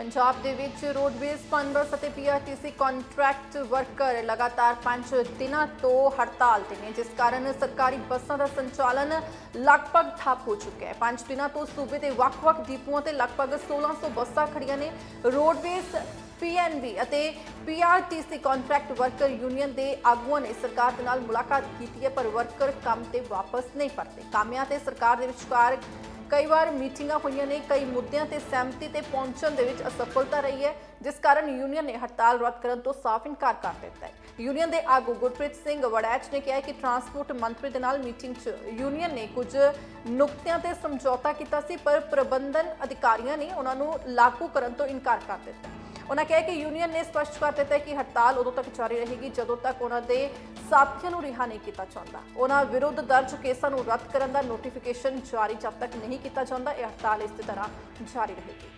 ਪੰਜਾਬ ਦੇ ਵਿੱਚ ਰੋਡਵੇਜ਼ ਪਨਬਸ ਅਤੇ ਪੀਆਰਟੀਸੀ ਕੰਟਰੈਕਟ ਵਰਕਰ ਲਗਾਤਾਰ 5 ਦਿਨਾਂ ਤੋਂ ਹੜਤਾਲ ਤੇ ਨੇ, ਜਿਸ ਕਾਰਨ ਸਰਕਾਰੀ ਬੱਸਾਂ ਦਾ ਸੰਚਾਲਨ ਲਗਭਗ ਠੱਪ ਹੋ ਚੁੱਕਿਆ ਹੈ। 5 ਦਿਨਾਂ ਤੋਂ ਸੂਬੇ ਦੇ ਵੱਖ-ਵੱਖ ਡਿਪੂਆਂ ਤੇ ਲਗਭਗ 1600 ਬੱਸਾਂ ਖੜੀਆਂ ਨੇ। ਰੋਡਵੇਜ਼ ਪੀਐਨਬੀ ਅਤੇ ਪੀਆਰਟੀਸੀ ਕੰਟਰੈਕਟ ਵਰਕਰ ਯੂਨੀਅਨ ਦੇ ਆਗੂਆਂ ਨੇ ਸਰਕਾਰ ਦੇ ਨਾਲ ਮੁਲਾਕਾਤ ਕੀਤੀ ਹੈ, ਪਰ ਵਰਕਰ ਕੰਮ ਤੇ ਵਾਪਸ ਨਹੀਂ ਪਰਤੇ। ਕਾਮਿਆਂ ਤੇ ਸਰਕਾਰ ਦੇ ਵਿਚਕਾਰ ਕਈ ਵਾਰ ਮੀਟਿੰਗਾਂ ਹੋਈਆਂ ਨੇ, ਕਈ ਮੁੱਦਿਆਂ ਤੇ ਸਹਿਮਤੀ ਤੇ ਪਹੁੰਚਣ ਦੇ ਵਿੱਚ ਅਸਫਲਤਾ ਰਹੀ ਹੈ, ਜਿਸ ਕਾਰਨ ਯੂਨੀਅਨ ਨੇ ਹੜਤਾਲ ਰੱਦ ਕਰਨ ਤੋਂ ਸਾਫ਼ ਇਨਕਾਰ ਕਰ ਦਿੱਤਾ ਹੈ। ਯੂਨੀਅਨ ਦੇ ਆਗੂ ਗੁਰਪ੍ਰੀਤ ਸਿੰਘ ਵੜੈਚ ਨੇ ਕਿਹਾ ਕਿ ਟਰਾਂਸਪੋਰਟ ਮੰਤਰੀ ਦੇ ਨਾਲ ਮੀਟਿੰਗ 'ਚ ਯੂਨੀਅਨ ਨੇ ਕੁਝ ਨੁਕਤਿਆਂ ਤੇ ਸਮਝੌਤਾ ਕੀਤਾ ਸੀ, ਪਰ ਪ੍ਰਬੰਧਨ ਅਧਿਕਾਰੀਆਂ ਨੇ ਉਹਨਾਂ ਨੂੰ ਲਾਗੂ ਕਰਨ ਤੋਂ ਇਨਕਾਰ ਕਰ ਦਿੱਤਾ ਉਹਨਾਂ ਕਿਹਾ ਕਿ ਯੂਨੀਅਨ ਨੇ ਸਪਸ਼ਟ ਕਰ ਦਿੱਤਾ ਕਿ ਹੜਤਾਲ ਉਦੋਂ ਤੱਕ ਜਾਰੀ ਰਹੇਗੀ ਜਦੋਂ ਤੱਕ ਉਹਨਾਂ ਦੇ ਸਾਥੀਆਂ ਨੂੰ ਰਿਹਾ ਨਹੀਂ ਕੀਤਾ ਜਾਂਦਾ। ਉਹਨਾਂ ਵਿਰੁੱਧ ਦਰਜ ਕੇਸਾਂ ਨੂੰ ਰੱਦ ਕਰਨ ਦਾ ਨੋਟੀਫਿਕੇਸ਼ਨ ਜਾਰੀ ਜਦ ਤੱਕ ਨਹੀਂ ਕੀਤਾ ਜਾਂਦਾ, ਇਹ ਹੜਤਾਲ ਇਸ ਤਰ੍ਹਾਂ ਜਾਰੀ ਰਹੇਗੀ।